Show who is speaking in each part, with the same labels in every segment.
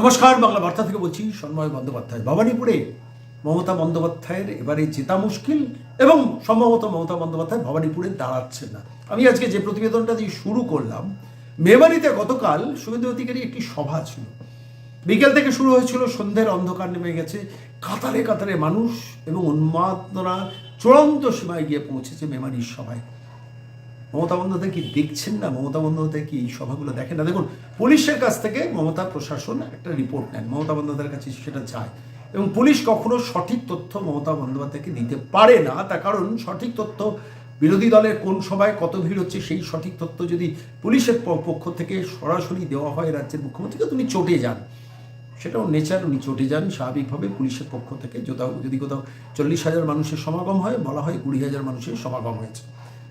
Speaker 1: নমস্কার, বাংলা বার্তা থেকে বলছি সন্ময় বন্দ্যোপাধ্যায়। ভবানীপুরে মমতা বন্দ্যোপাধ্যায়ের এবারে জেতা মুশকিল এবং সম্ভবত মমতা বন্দ্যোপাধ্যায় ভবানীপুরে দাঁড়াচ্ছে না। আমি আজকে যে প্রতিবেদনটা দিয়ে শুরু করলাম, মেমারিতে গতকাল শুভেন্দু অধিকারী একটি সভা ছিল। বিকেল থেকে শুরু হয়েছিল, সন্ধ্যের অন্ধকার নেমে গেছে, কাতারে কাতারে মানুষ এবং উন্মাদনা চূড়ান্ত সীমায় গিয়ে পৌঁছেছে মেমারির সভায়। মমতা বন্দ্যোপাধ্যায় কি দেখছেন না? মমতা বন্দ্যোপাধ্যায় কি এই সভাগুলো দেখেন না? দেখুন, পুলিশের কাছ থেকে মমতা প্রশাসন একটা রিপোর্ট নেন। মমতা বন্দ্যোপাধ্যায়ের কাছে সেটা চায় এবং পুলিশ কখনো সঠিক তথ্য মমতা বন্দ্যোপাধ্যায়কে দিতে পারে না। তার কারণ, সঠিক তথ্য বিরোধী দলের কোন সভায় কত ভিড় হচ্ছে, সেই সঠিক তথ্য যদি পুলিশের পক্ষ থেকে সরাসরি দেওয়া হয় রাজ্যের মুখ্যমন্ত্রীকে তুমি চটে যান। সেটাও নেচার উনি চটে যান। স্বাভাবিকভাবে পুলিশের পক্ষ থেকে যদি কোথাও চল্লিশ হাজার মানুষের সমাগম হয়, বলা হয় কুড়ি হাজার মানুষের সমাগম হয়েছে।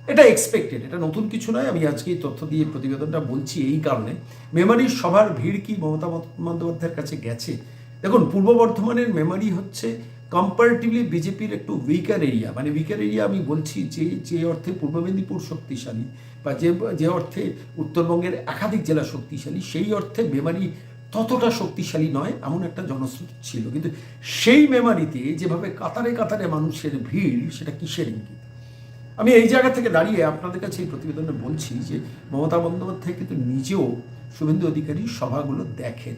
Speaker 1: এটা এক্সপেক্টেড এটা নতুন কিছু নয়। আমি আজকে এই তথ্য দিয়ে প্রতিবেদনটা বলছি এই কারণে। মেমারির সভার ভিড় কি মমতা বন্দ্যোপাধ্যায়ের কাছে গেছে? দেখুন, পূর্ব বর্ধমানের মেমারি হচ্ছে কম্পারেটিভলি বিজেপির একটু উইকার এরিয়া মানে উইকার এরিয়া আমি বলছি যে যে অর্থে পূর্ব মেদিনীপুর শক্তিশালী বা যে যে অর্থে উত্তরবঙ্গের একাধিক জেলা শক্তিশালী, সেই অর্থে মেমারি ততটা শক্তিশালী নয়, এমন একটা জনশ্রুতি ছিল। কিন্তু সেই মেমারিতে যেভাবে কাতারে কাতারে মানুষের ভিড়, সেটা কিসের ইঙ্গিত? আমি এই জায়গা থেকে দাঁড়িয়ে আপনাদের কাছে এই প্রতিবেদনে বলছি যে মমতা বন্দ্যোপাধ্যায় কিন্তু নিজেও শুভেন্দু অধিকারী সভাগুলো দেখেন।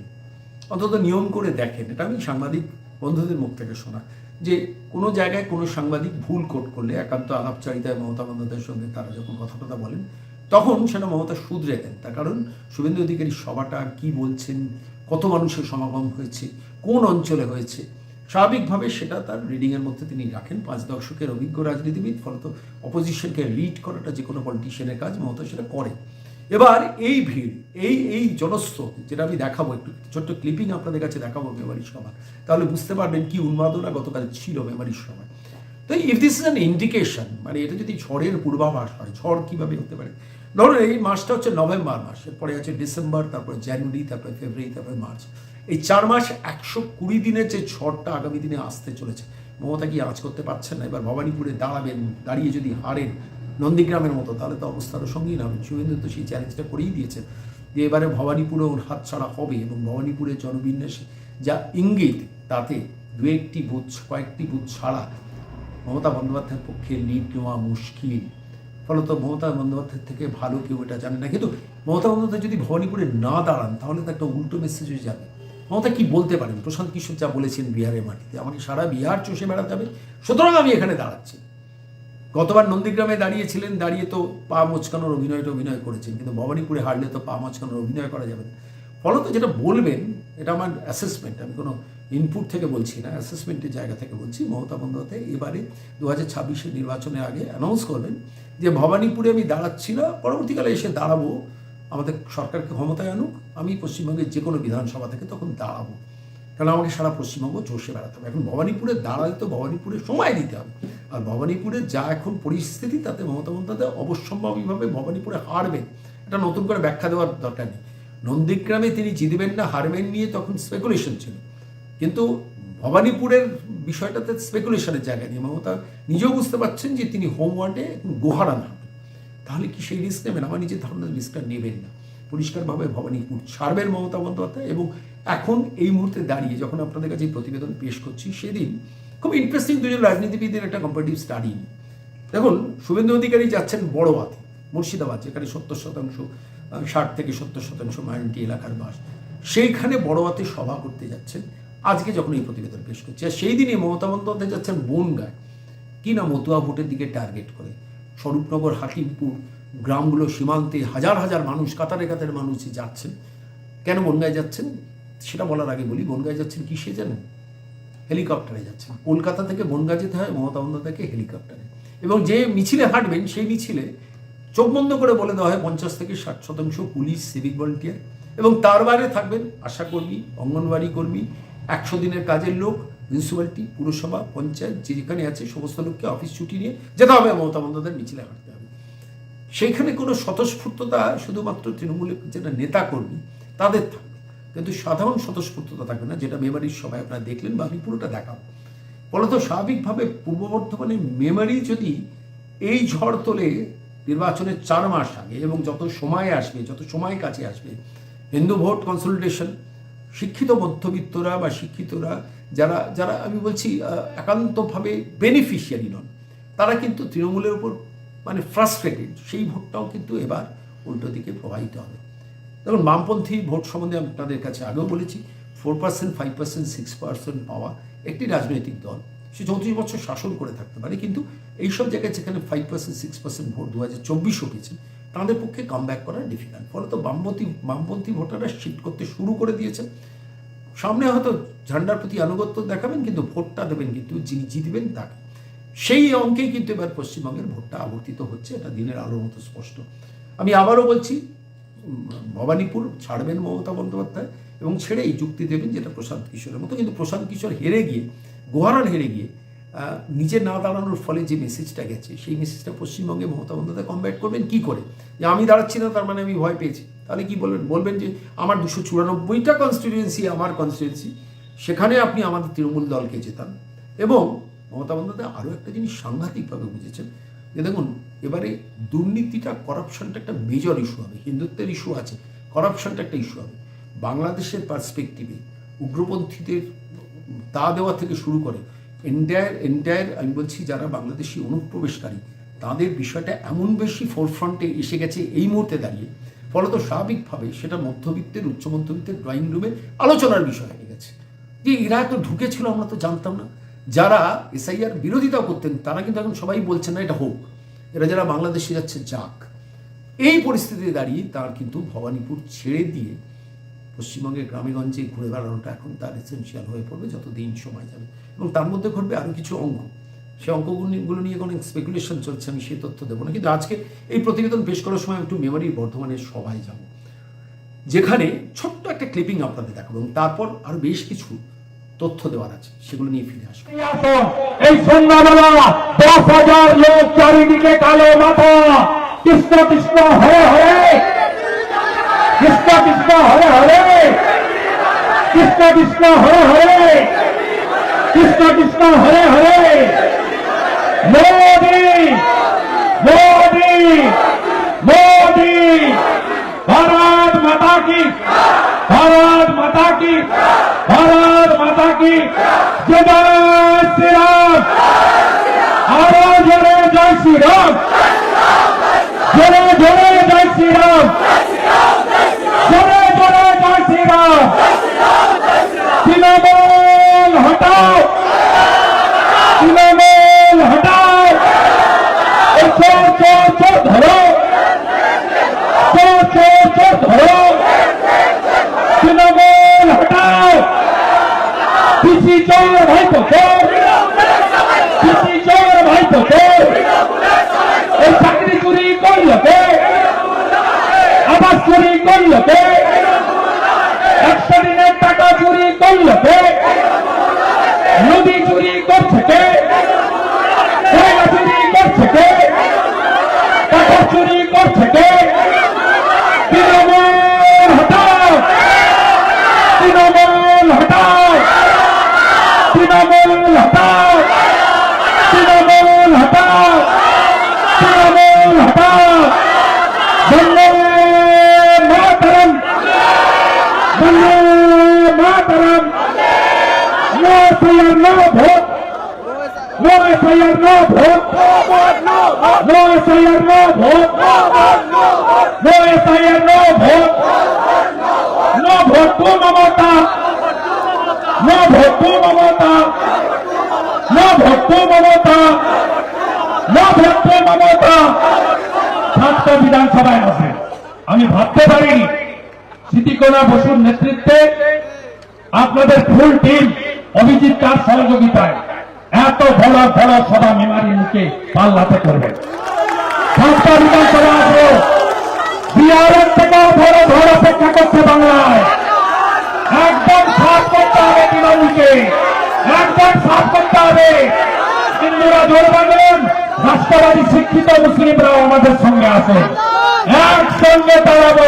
Speaker 1: অন্তত নিয়ম করে দেখেন। এটা আমি সাংবাদিক বন্ধুদের মুখ থেকে শোনা। যে কোনো জায়গায় কোনো সাংবাদিক ভুল কোট করলে একান্ত আলাপচারিতায় মমতা বন্দ্যোপাধ্যায়ের সঙ্গে তারা যখন কথা কথা বলেন, তখন সেটা মমতা শুধরে দেন তার কারণ শুভেন্দু অধিকারী সভাটা কি বলছেন, কত মানুষের সমাগম হয়েছে, কোন অঞ্চলে হয়েছে স্বাভাবিকভাবে সেটা তার রিডিংয়ের মধ্যে তিনি রাখেন। পাঁচ দশকের অভিজ্ঞ রাজনীতিবিদ, ফলত অপোজিশনকে লিড করাটা যে কোনো পলিটিশিয়ানের কাজ মমতা সেটা করে। এবার এই ভিড়, এই এই জনস্রোত, যেটা আমি দেখাবো একটু ছোট্ট ক্লিপিং আপনাদের কাছে দেখাবো মেমারির সভা তাহলে বুঝতে পারবেন কি উন্মাদনা গতকাল ছিল মেমারির সময়। তো if this is an indication মানে এটা যদি ঝড়ের পূর্বাভাস হয়, ঝড় কীভাবে হতে পারে? ধরুন এই মাসটা হচ্ছে নভেম্বর মাস, এরপরে আছে ডিসেম্বর, তারপরে জানুয়ারি, তারপরে ফেব্রুয়ারি, তারপরে মার্চ। এই চার মাস একশো কুড়ি দিনের যে ঝড়টা আগামী দিনে আসতে চলেছে, মমতা কি আজ করতে পারছেন না? এবার ভবানীপুরে দাঁড়াবেন, দাঁড়িয়ে যদি হারেন নন্দীগ্রামের মতো, তাহলে তো অবস্থারও সঙ্গেই না শুভেন্দু তো সেই চ্যালেঞ্জটা করেই দিয়েছেন যে এবারে ভবানীপুরে ওর হাত ছাড়া হবে এবং ভবানীপুরের জনবিন্যাসে যা ইঙ্গিত, তাতে দু একটি বুথ, কয়েকটি বুথ ছাড়া মমতা বন্দ্যোপাধ্যায়ের পক্ষে লিড নেওয়া মুশকিল। ফলত মমতা বন্দ্যোপাধ্যায়ের থেকে ভালো কেউ এটা জানে না। কিন্তু মমতা বন্দ্যোপাধ্যায় যদি ভবানীপুরে না দাঁড়ান, তাহলে তো একটা উল্টো মেসেজ হয়ে যাবে। মমতা কি বলতে পারেন? প্রশান্ত কিশোর যা বলেছেন বিহারের মাটিতে। আমাকে সারা বিহার চষে বেড়াতে হবে। সুতরাং আমি এখানে দাঁড়াচ্ছি। গতবার নন্দীগ্রামে দাঁড়িয়েছিলেন, দাঁড়িয়ে তো পা মোচকানোর অভিনয়টা অভিনয় করেছেন, কিন্তু ভবানীপুরে হারলে তো পা মোচকানোর অভিনয় করা যাবে না। ফলত যেটা বলবেন, এটা আমার অ্যাসেসমেন্ট আমি কোনো ইনপুট থেকে বলছি না অ্যাসেসমেন্টের জায়গা থেকে বলছি। মমতা বন্দ্যোপাধ্যায় এবারে দু হাজার ছাব্বিশের নির্বাচনের আগে অ্যানাউন্স করবেন যে, ভবানীপুরে আমি দাঁড়াচ্ছি না, পরবর্তীকালে এসে দাঁড়াবো। আমাদের সরকারকে ক্ষমতায় আনুক, আমি পশ্চিমবঙ্গের যে কোনো বিধানসভা থেকে তখন দাঁড়াবো। কারণ আমাকে সারা পশ্চিমবঙ্গ চষে বেড়াতে হবে? এখন ভবানীপুরে দাঁড়ালে তো ভবানীপুরে সময় দিতে হবে। আর ভবানীপুরে যা এখন পরিস্থিতি, তাতে মমতা বন্দ্যোপাধ্যায় অবশ্যম্ভাবীভাবে ভবানীপুরে হারবেন। এটা নতুন করে ব্যাখ্যা দেওয়ার দরকার নেই। নন্দীগ্রামে তিনি জিতবেন না, হারবেন নিয়ে তখন স্পেকুলেশন ছিল। কিন্তু ভবানীপুরের বিষয়টাতে স্পেকুলেশনের জায়গা নিয়ে মমতা নিজেও বুঝতে পারছেন যে তিনি হোম ওয়ার্ডে গোহারান হবেন তাহলে কি সেই রিস্ক নেবেন? আমার নিজের ধারণার রিস্কটা নেবেন না। পরিষ্কারভাবে ভবানীপুর ছাড়বেন মমতা বন্দ্যোপাধ্যায় এবং এখন এই মুহূর্তে দাঁড়িয়ে যখন আপনাদের কাছে প্রতিবেদন পেশ করছি, সেদিন খুব ইন্টারেস্টিং দুজন রাজনীতিবিদের একটা কম্পারেটিভ স্টাডি দেখুন, শুভেন্দু অধিকারী যাচ্ছেন বড়বাতে মুর্শিদাবাদ, যেখানে সত্তর শতাংশ ষাট থেকে সত্তর শতাংশ মাইনরিটি এলাকার বাস। সেইখানে বড়বাতে সভা করতে যাচ্ছেন। আজকে যখন এই প্রতিবেদন পেশ করছি, আর সেই দিনই মমতা বন্দ্যোপাধ্যায় যাচ্ছেন বনগায়। কি না মতুয়া ভোটের দিকে টার্গেট করে। স্বরূপনগর, হাকিমপুর গ্রামগুলো সীমান্তে হাজার হাজার মানুষ, কাতারে কাতারে মানুষ যাচ্ছেন। কেন বনগায় যাচ্ছেন? সেটা বলার আগে বলি, বনগায় যাচ্ছেন কিসে জানেন? হেলিকপ্টারে যাচ্ছেন। কলকাতা থেকে বনগা যেতে হয়, মমতা বন্দ্যোপাধ্যায়কে হেলিকপ্টারে। এবং যে মিছিলে হাঁটবেন, সেই মিছিলে চোখ বন্ধ করে বলে দেওয়া হয়, পঞ্চাশ থেকে ষাট শতাংশ পুলিশ, সিভিক ভলেন্টিয়ার। এবং তার বাইরে থাকবেন আশাকর্মী অঙ্গনবাড়ি কর্মী, একশো দিনের কাজের লোক মিউনিসিপ্যালিটি পুরসভা পঞ্চায়েত যেখানে আছে, সমস্ত লোককে অফিস ছুটি নিয়ে যেতে হবে, মমতা বন্দ্যোপাধ্যায়ের মিছিলে হাঁটতে হবে। সেইখানে কোনো স্বতঃস্ফূর্ততা শুধুমাত্র তৃণমূলের যেটা নেতা কর্মী, তাদের থাকবে কিন্তু সাধারণ স্বতঃস্ফূর্ততা থাকবে না, যেটা মেমারির সবাই আপনারা দেখলেন বা আমি পুরোটা দেখাবো। ফলত স্বাভাবিকভাবে পূর্ব বর্ধমানে মেমারি যদি এই ঝড় তোলে, নির্বাচনের চার মাস আগে এবং যত সময় আসবে, যত সময় কাছে আসবে, হিন্দু ভোট কনসলিডেশন শিক্ষিত মধ্যবিত্তরা বা শিক্ষিতরা যারা যারা আমি বলছি একান্তভাবে বেনিফিশিয়ারি নন, তারা কিন্তু তৃণমূলের উপর মানে ফ্রাস্ট্রেটেড সেই ভোটটাও কিন্তু এবার উল্টো দিকে প্রবাহিত হবে। দেখুন, বামপন্থী ভোট সম্বন্ধে আমি আপনাদের কাছে আগেও বলেছি four percent five percent six percent পাওয়া একটি রাজনৈতিক দল। সে চৌত্রিশ বছর শাসন করে থাকতে পারে, কিন্তু এইসব জায়গায় যেখানে five percent six percent vote দু হাজার চব্বিশও পেয়েছে তাদের পক্ষে কাম ব্যাক করা ডিফিকাল্ট ফলত বামপন্থী বামপন্থী ভোটাররা শিফট করতে শুরু করে দিয়েছে। সামনে হয়তো ঝান্ডার প্রতি আনুগত্য দেখাবেন, কিন্তু ভোটটা দেবেন, কিন্তু যিনি জিতবেন তাকে। সেই অঙ্কেই কিন্তু এবার পশ্চিমবঙ্গের ভোটটা আবর্তিত হচ্ছে, এটা দিনের আলোর মতো স্পষ্ট। আমি আবারও বলছি ভবানীপুর ছাড়বেন মমতা বন্দ্যোপাধ্যায় এবং ছেড়ে এই যুক্তি দেবেন যেটা প্রশান্ত কিশোরের মতো। কিন্তু প্রশান্ত কিশোর হেরে গিয়ে, গোহারান হেরে গিয়ে নিজে না দাঁড়ানোর ফলে যে মেসেজটা গেছে, সেই মেসেজটা পশ্চিমবঙ্গে মমতা বন্দ্যোপাধ্যায় কমব্যাট করবেন কি করে? যে আমি দাঁড়াচ্ছি না, তার মানে আমি ভয় পেয়েছি। তাহলে কি বলবেন? বলবেন যে আমার দুশো চুরানব্বইটা কনস্টিটিউয়েন্সি আমার কনস্টিটিউয়েন্সি সেখানে আপনি আমাদের তৃণমূল দলকে জেতান। এবং মমতা বন্দ্যোপাধ্যায় আরও একটা জিনিস সাংঘাতিকভাবে বুঝেছেন। যে দেখুন, এবারে দুর্নীতিটা করাপশনটা একটা মেজর ইস্যু হবে, হিন্দুত্বের ইস্যু আছে করাপশনটা একটা ইস্যু হবে। বাংলাদেশের পার্সপেক্টিভে উগ্রপন্থীদের তা দেওয়া থেকে শুরু করে এন্টায়ার এন্টায়ার আমি বলছি যারা বাংলাদেশি অনুপ্রবেশকারী, তাদের বিষয়টা এমন বেশি ফোরফ্রন্টে এসে গেছে এই মুহূর্তে দাঁড়িয়ে ফলত স্বাভাবিকভাবে সেটা মধ্যবিত্তের, উচ্চ মধ্যবিত্তের ড্রয়িং রুমে আলোচনার বিষয় হয়ে গেছে। যে এরা এত ঢুকেছিল, আমরা তো জানতাম না। যারা এসআইআর বিরোধিতা করতেন, তারা কিন্তু এখন সবাই বলছেন না, এটা হোক। এরা যারা বাংলাদেশে যাচ্ছে, যাক। এই পরিস্থিতিতে দাঁড়িয়ে তার কিন্তু ভবানীপুর ছেড়ে দিয়ে পশ্চিমবঙ্গের গ্রামেগঞ্জে ঘুরে বেড়ানোটা এখন তার এসেন্সিয়াল হয়ে পড়বে যত দিন সময় যাবে। এবং তার মধ্যে ঘটবে আরও কিছু অঙ্ক সে অঙ্কগুলো নিয়ে কোনো স্পেকুলেশন চলছে, আমি সেই তথ্য দেবো না। কিন্তু আজকে এই প্রতিবেদন পেশ করার সময় একটু মেমারি বর্ধমানের সভায় যাব। যেখানে ছোট্ট একটা ক্লিপিং আপনাদের দেখাবো এবং তারপর আরও বেশ কিছু তথ্য দেওয়ার আছে, সেগুলো নিয়ে ফিরে আসব।
Speaker 2: এই সন্ধ্যাবেলা দশ হাজার লোক চারিদিকে কালো মাথা। কৃষ্ণ কৃষ্ণ, হরে হরে। কৃষ্ণ কৃষ্ণ, হরে হরে। কৃষ্ণ কৃষ্ণ, হরে হরে। কৃষ্ণ কৃষ্ণ, হরে হরে। মোদি মোদি মোদি, ভারত মাতা কি, ভারত মাতা কি, ভারত মাতা কি, জয় শ্রীরাম। আরও জোরে জয় শ্রীরাম। জোরে জোরে জয় শ্রীরাম। জোরে জোরে জয় শ্রীরাম। তৃণমূল হটাও তৃণমূল হটাও এই চোর চোর চোর ধরো চোর চোর চোর ধরো তৃণমূল হটাও পিসি চোর ভাই চোর পিসি চোর ভাই চোর এই চাকরি চুরি করল কে আবাস চুরি করল কে একশো দিনের টাকা চুরি করল কে নদী চুরি করছে কে কয়লা চুরি করছে কে টাকা চুরি করছে কে তৃণমূল হটাও তৃণমূল হটাও তৃণমূল হটাও তৃণমূল হটাও তৃণমূল হটাও Vande Mataram Vande Mataram fair no vote no fair no vote no fair no vote no fair no vote no vote to Mamata. No vote to Mamata. No vote to Mamata. No vote to Mamata. সাতটা বিধানসভায় আছে। আমি ভাবতে পারিনি। স্মৃতিকোনা বসুর নেতৃত্বে আপনাদের full team Abhijit তার সহযোগিতায় এত বড় বড় সভা মেমারি মুখে পাল্লাতে করবেন বিধানসভা আছে। বিহারের থেকেও অপেক্ষা করছে বাংলায়। একদম সাফ করতে হবে তৃণমূলকে। একদম সাফ করতে হবে। হিন্দুরা জোর বাঁধেন রাষ্ট্রবাদী শিক্ষিত মুসলিমরাও আমাদের সঙ্গে আছে। একসঙ্গে দাঁড়াবো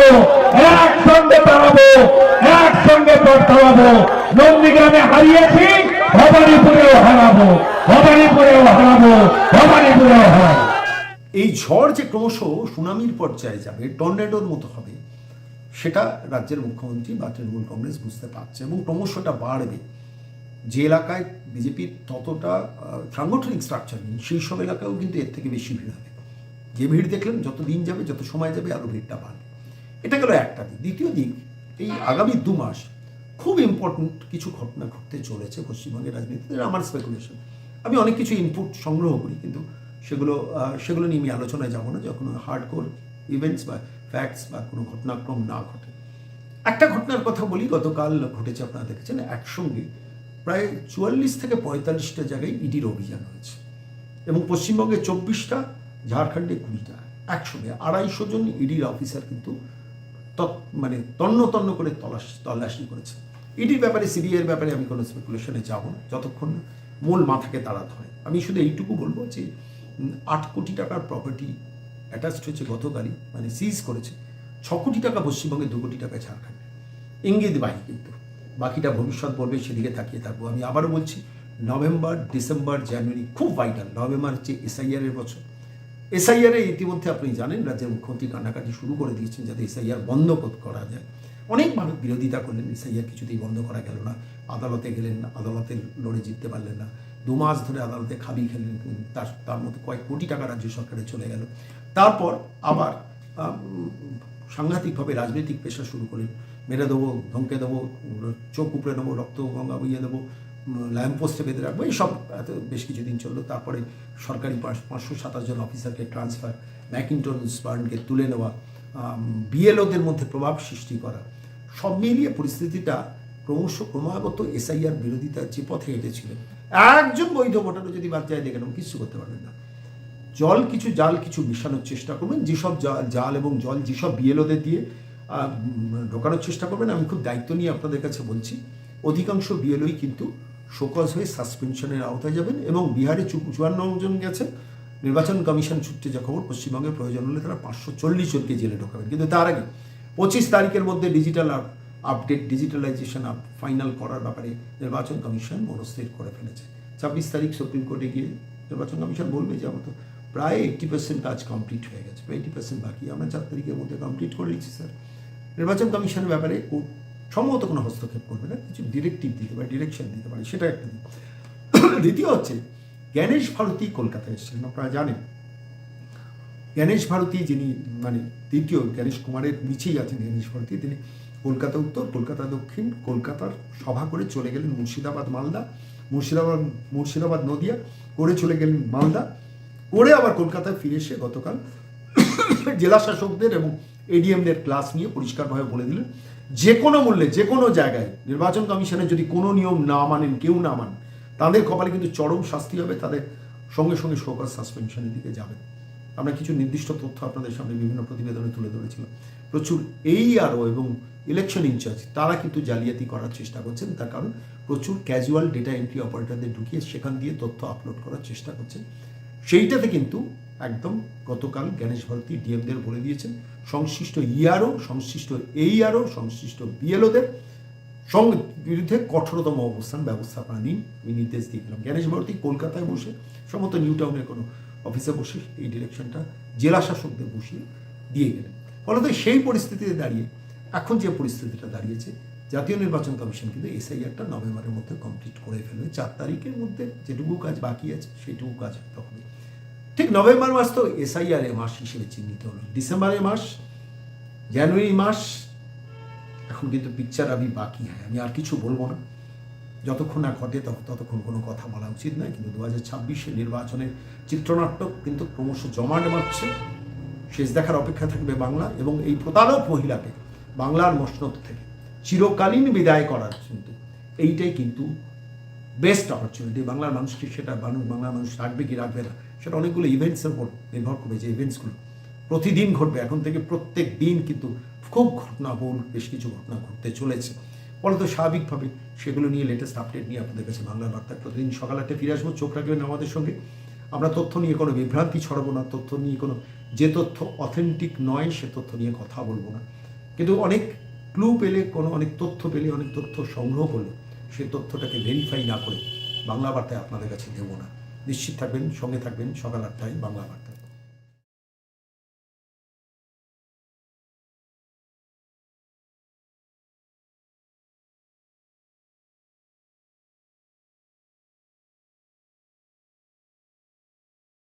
Speaker 2: একসঙ্গে দাঁড়াবো, একসঙ্গে ভোট দাঁড়াবো নন্দীগ্রামে হারিয়েছি, ভবানীপুরেও হারাবো ভবানীপুরেও হারাবো ভবানীপুরেও হারাবো।
Speaker 1: এই ঝড় যে ক্রমশ সুনামির পর্যায়ে যাবে, টর্নেডোর মতো হবে, সেটা রাজ্যের মুখ্যমন্ত্রী বা তৃণমূল কংগ্রেস বুঝতে পারছে এবং ক্রমশটা বাড়বে। যে এলাকায় বিজেপির ততটা সাংগঠনিক স্ট্রাকচার নেই, সেই সব এলাকায়ও কিন্তু এর থেকে বেশি ভিড় হবে। যে ভিড় দেখলেন, যত দিন যাবে, যত সময় যাবে আরও ভিড়টা বাড়বে। এটা গেল একটা দিক। দ্বিতীয় দিক, এই আগামী দু মাস খুব ইম্পর্ট্যান্ট কিছু ঘটনা ঘটতে চলেছে পশ্চিমবঙ্গের রাজনীতিতে আমার স্পেকুলেশন আমি অনেক কিছু ইনপুট সংগ্রহ করি, কিন্তু সেগুলো সেগুলো নিয়ে আমি আলোচনায় যাব না, যখন হার্ড কোর ইভেন্টস বা ফ্যাক্টস বা কোনো ঘটনাক্রম না ঘটে। একটা ঘটনার কথা বলি, গতকাল ঘটেছে, আপনারা দেখেছেন, একসঙ্গে প্রায় চুয়াল্লিশ থেকে পঁয়তাল্লিশটা জায়গায় ইডির অভিযান হয়েছে। এবং পশ্চিমবঙ্গে চব্বিশটা, ঝাড়খণ্ডে কুড়িটা, একসঙ্গে। আড়াইশো জন ইডির অফিসার কিন্তু মানে তন্ন তন্ন করে তলাশ, তল্লাশি করেছে। ইডির ব্যাপারে, সিবিআইয়ের ব্যাপারে আমি কোনো স্পেকুলেশনে যাব না, যতক্ষণ মূল মাথাকে তাড়াতে হয় আমি শুধু এইটুকু বলব যে আট কোটি টাকার প্রপার্টি অ্যাটাচড হয়েছে গতকালই মানে সিজ করেছে। ছ কোটি টাকা পশ্চিমবঙ্গে, দু কোটি টাকা ঝাড়খণ্ডে। ইঙ্গিত বাহি কিন্তু। বাকিটা ভবিষ্যৎ বলবে, সেদিকে তাকিয়ে থাকব। আমি আবারও বলছি, নভেম্বর, ডিসেম্বর, জানুয়ারি খুব ভাইটাল নভেম্বর হচ্ছে এসআইআর এর বছর। এসআইআর ইতিমধ্যে আপনি জানেন রাজ্যের মুখ্যমন্ত্রী কান্নাকাটি শুরু করে দিয়েছেন যাতে এসআইআর বন্ধ করা যায়। অনেক মানুষ বিরোধিতা করলেন, এসআইআর কিছুতেই বন্ধ করা গেল না। আদালতে গেলেন, আদালতে লড়ে জিততে পারলেন না। দু মাস ধরে আদালতে খাবি খেলেন তার তার মধ্যে কয়েক কোটি টাকা রাজ্য সরকারে চলে গেল। তারপর আবার সাংঘাতিকভাবে রাজনৈতিক পেশা শুরু করলেন। মেরে দেবো, ধমকে দেবো চোখ উপড়ে দেবো রক্ত গঙ্গা বইয়ে দেবো ল্যাম্প পোস্টে বেঁধে রাখব। এইসব এত বেশ কিছুদিন চলল। তারপরে সরকারি পাঁচ- পাঁচশো সাতাশ জন অফিসারকে ট্রান্সফার ম্যাকিংটন স্পার্নকে তুলে নেওয়া বিএলওদের মধ্যে প্রভাব সৃষ্টি করা, সব মিলিয়ে পরিস্থিতিটা ক্রমশ ক্রমাগত এসআইআর বিরোধিতার যে পথে হেঁটেছিলেন একজন বৈধ ভোটারও যদি বাদ দেখেন কিছু করতে পারবেন না। জল কিছু, জাল কিছু মিশানোর চেষ্টা করবেন। যেসব জাল এবং জল যেসব বিএলওদের দিয়ে ঢোকানোর চেষ্টা করবেন, আমি খুব দায়িত্ব নিয়ে আপনাদের কাছে বলছি, অধিকাংশ বিএলওই কিন্তু শোকজ হয়ে সাসপেনশনের আওতায় যাবেন এবং বিহারে চুয়ান্ন জন গেছেন নির্বাচন কমিশন সূত্রে যা খবর। পশ্চিমবঙ্গে প্রয়োজন হলে তারা পাঁচশো চল্লিশ জনকে জেলে ঢোকাবেন। কিন্তু তার আগে পঁচিশ তারিখের মধ্যে digital update digitalization up final করার ব্যাপারে নির্বাচন কমিশন মনস্থির করে ফেলেছে। ছাব্বিশ তারিখ সুপ্রিম কোর্টে গিয়ে নির্বাচন কমিশন বলবে যে, আমার তো প্রায় এইট্টি পার্সেন্ট কাজ কমপ্লিট হয়ে গেছে এইটি পার্সেন্ট বাকি। আমরা চার তারিখের মধ্যে কমপ্লিট করে দিচ্ছি স্যার নির্বাচন কমিশনের ব্যাপারে সম্ভবত কোনো হস্তক্ষেপ করবে না, কিছু ডিরেক্টিভ দিতে পারে ডিরেকশন দিতে পারে, সেটা একটা দ্বিতীয় হচ্ছে, জ্ঞানেশ ভারতী কলকাতায় এসেছিলেন, আপনারা জানেন। জ্ঞানেশ ভারতী যিনি মানে দ্বিতীয় জ্ঞানেশ কুমারের নিচেই আছেন জ্ঞানেশ ভারতী, তিনি কলকাতা উত্তর, কলকাতা দক্ষিণ, কলকাতার সভা করে চলে গেলেন মুর্শিদাবাদ, মালদা, মুর্শিদাবাদ মুর্শিদাবাদ, নদিয়া করে চলে গেলেন মালদা। করে আবার কলকাতায় ফিরে এসে গতকাল জেলা শাসকদের এবং এডিএমদের ক্লাস নিয়ে পরিষ্কারভাবে বলে দিলেন। যে কোনো মূল্যে যে কোনো জায়গায় নির্বাচন কমিশনের যদি কোনো নিয়ম না মানেন, কেউ না মানেন, তাদের কপালে কিন্তু চরম শাস্তি হবে, তাদের সঙ্গে সঙ্গে শোকজ সাসপেনশনের দিকে যাবে। আমরা কিছু নির্দিষ্ট তথ্য আপনাদের সামনে বিভিন্ন প্রতিবেদনে তুলে ধরেছিলাম। প্রচুর এই আরও এবং ইলেকশন ইনচার্জ তারা কিন্তু জালিয়াতি করার চেষ্টা করছেন, তার কারণ প্রচুর ক্যাজুয়াল ডেটা এন্ট্রি অপারেটরদের ঢুকিয়ে সেখান দিয়ে তথ্য আপলোড করার চেষ্টা করছেন। সেইটাতে কিন্তু একদম গতকাল গণেশ ভারতী ডিএমদের বলে দিয়েছেন, সংশ্লিষ্ট ইআরও সংশ্লিষ্ট এইআরও সংশ্লিষ্ট বিএলওদের সঙ্গে বিরুদ্ধে কঠোরতম অবস্থান ব্যবস্থাপনা নিন। আমি নির্দেশ দিয়ে গেলাম। ভারতী কলকাতায় বসে সমস্ত নিউ টাউনের কোনো অফিসে বসে এই ডিরেকশনটা জেলা শাসকদের বসিয়ে দিয়ে গেলেন। ফলত সেই পরিস্থিতিতে দাঁড়িয়ে, এখন যে পরিস্থিতিটা দাঁড়িয়েছে, জাতীয় নির্বাচন কমিশন কিন্তু এসআইআরটা নভেম্বরের মধ্যে কমপ্লিট করে ফেলবে। চার তারিখের মধ্যে যেটুকু কাজ বাকি আছে, সেইটুকু কাজ হবে ঠিক নভেম্বর মাস তো এসআইআর মাস হিসেবে চিহ্নিত হলো। ডিসেম্বরের মাস, জানুয়ারি মাস, এখন কিন্তু পিকচার আমি বাকি হ্যাঁ আমি আর কিছু বলব না। যতক্ষণ না ঘটে তত- ততক্ষণ কোনো কথা বলা উচিত নয়, কিন্তু দু হাজার ছাব্বিশে নির্বাচনের চিত্রনাট্য কিন্তু ক্রমশ জমাট বাড়ছে শেষ দেখার অপেক্ষা থাকবে বাংলা এবং এই প্রতারক মহিলাকে বাংলার মসনদ থেকে চিরকালীন বিদায় করার কিন্তু এইটাই কিন্তু বেস্ট অপরচুনিটি বাংলার মানুষকে সেটা বাংলার মানুষ রাখবে কি রাখবে না। সেটা অনেকগুলো ইভেন্টসের উপর নির্ভর করবে যে ইভেন্টসগুলো প্রতিদিন ঘটবে। এখন থেকে প্রত্যেক দিন কিন্তু খুব ঘটনাবহুল বেশ কিছু ঘটনা ঘটতে চলেছে। ফলত স্বাভাবিকভাবে সেগুলো নিয়ে লেটেস্ট আপডেট নিয়ে আপনাদের কাছে বাংলা বার্তা। প্রতিদিন সকাল আটটা ফিরে আসব, চোখ রাখবেন আমাদের সঙ্গে। আমরা তথ্য নিয়ে কোনো বিভ্রান্তি ছড়াবো না, তথ্য নিয়ে কোনো, যে তথ্য অথেন্টিক নয় সে তথ্য নিয়ে কথা বলব না। কিন্তু অনেক ক্লু পেলে, কোনো অনেক তথ্য পেলে, অনেক তথ্য সংগ্রহ করলে, সেই তথ্যটাকে ভেরিফাই না করে বাংলা বার্তায় আপনাদের কাছে দেবো না। নিশ্চিত থাকবেন সঙ্গে থাকবেন সকাল আটটায় বাংলা